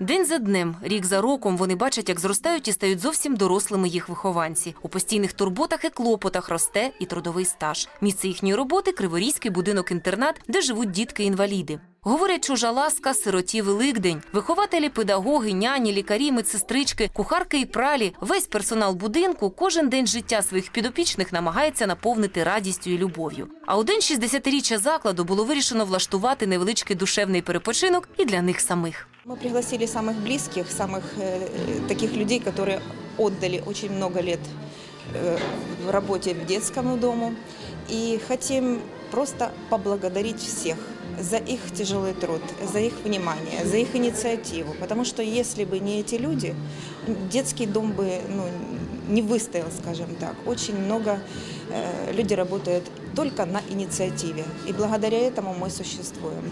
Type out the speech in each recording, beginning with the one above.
День за днем, рік за роком вони бачать, як зростають і стають зовсім дорослими їх вихованці. У постійних турботах і клопотах росте і трудовий стаж. Місце їхньої роботи Криворізький будинок-інтернат, де живуть дітки-інваліди. Говорять, чужа ласка, сироті Великдень. Вихователі, педагоги, няні, лікарі, медсестрички, кухарки і пралі. Весь персонал будинку кожен день життя своїх підопічних намагається наповнити радістю і любов'ю. А у день 60-річчя закладу було вирішено влаштувати невеличкий душевний перепочинок і для них самих. Мы пригласили самых близких, самых э, таких людей, которые отдали очень много лет э, в работе в детскому дому. И хотим просто поблагодарить всех за их тяжелый труд, за их внимание, за их инициативу. Потому что если бы не эти люди, детский дом бы ну, не выстоял, скажем так. Очень много э, люди работают только на инициативе. И благодаря этому мы существуем.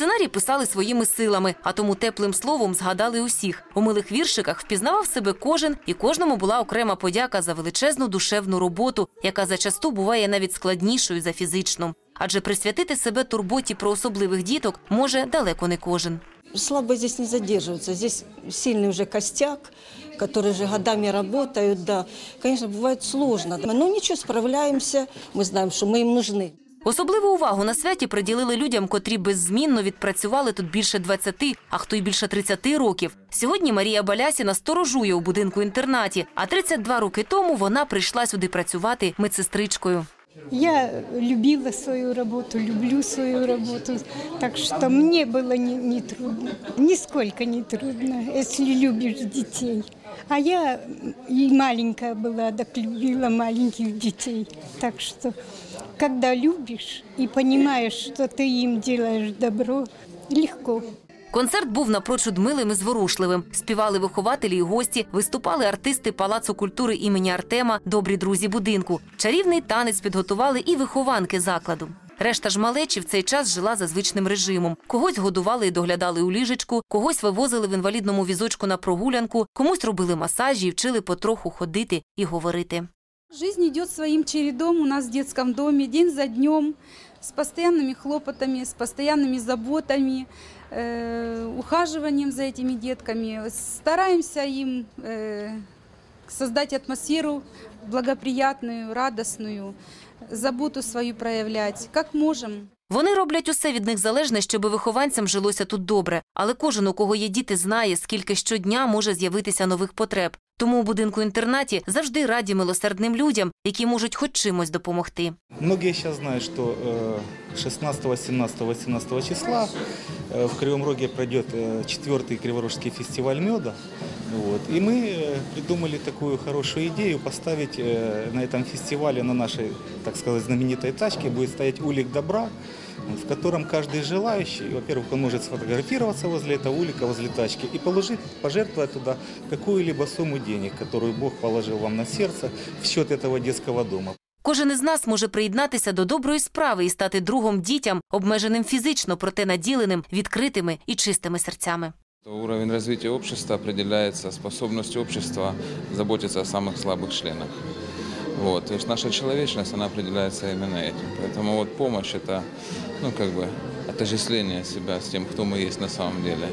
Сценарій писали своїми силами, а тому теплим словом згадали усіх. У милих віршиках впізнавав себе кожен, і кожному була окрема подяка за величезну душевну роботу, яка зачасту буває навіть складнішою за фізичну. Адже присвятити себе турботі про особливих діток може далеко не кожен. Слабо здесь не задерживаются. Здесь сильный уже костяк, которые же годами работают, да. Конечно, бывает сложно. Но ничего, справляемся. Мы знаем, что мы им нужны. Особливу увагу на святі приділили людям, котрі беззмінно відпрацювали тут більше 20, а хто й більше 30 років. Сьогодні Марія Балясіна сторожує у будинку інтернаті, а 32 роки тому вона прийшла сюди працювати медсестричкою. Я любила свою работу, люблю свою работу, так что мне было не, не трудно, нисколько не трудно, если любишь детей. А я и маленькая была, так любила маленьких детей. Так что, когда любишь и понимаешь, что ты им делаешь добро, легко. Концерт був напрочуд милим і зворушливим. Співали вихователі і гості, виступали артисти Палацу культури імені Артема, добрі друзі будинку. Чарівний танець підготували і вихованки закладу. Решта ж малечі в цей час жила за звичним режимом. Когось годували і доглядали у ліжечку, когось вивозили в інвалідному візочку на прогулянку, комусь робили масажі і вчили потроху ходити і говорити. Жизнь идет своим чередом у нас в детском доме, день за днем, с постоянными хлопотами, с постоянными заботами, э, ухаживанием за этими детками. Стараемся им э, создать атмосферу благоприятную, радостную, заботу свою проявлять, как можем. Вони роблять усе від них залежне, щоб вихованцям жилося тут добре. Але кожен, у кого є діти, знає, скільки щодня може з'явитися нових потреб. Тому у будинку інтернаті завжди раді милосердним людям, які можуть хоч чимось допомогти. Многие сейчас знают, что э, 16, 17, 18 числа э, в Кривом Роге пройдет э, четвертый Криворожский фестиваль меда. Вот. И мы э, придумали такую хорошую идею поставить э, на этом фестивале, на нашей, так сказать, знаменитой тачке, будет стоять улик добра, вот, в котором каждый желающий, во-первых, он может сфотографироваться возле этого улика, возле тачки и положить, пожертвовать туда какую-либо сумму денег, которую Бог положил вам на сердце в счет этого детского дома. Кожен із нас може приєднатися до доброї справи і стати другом дітям, обмеженим фізично, проте наділеним, відкритими і чистими серцями. Уровень развития общества определяется способностью общества заботиться о самых слабых членах. Вот. То есть наша человечность, она определяется именно этим. Поэтому вот помощь – это ну, как бы отождествление себя с тем, кто мы есть на самом деле.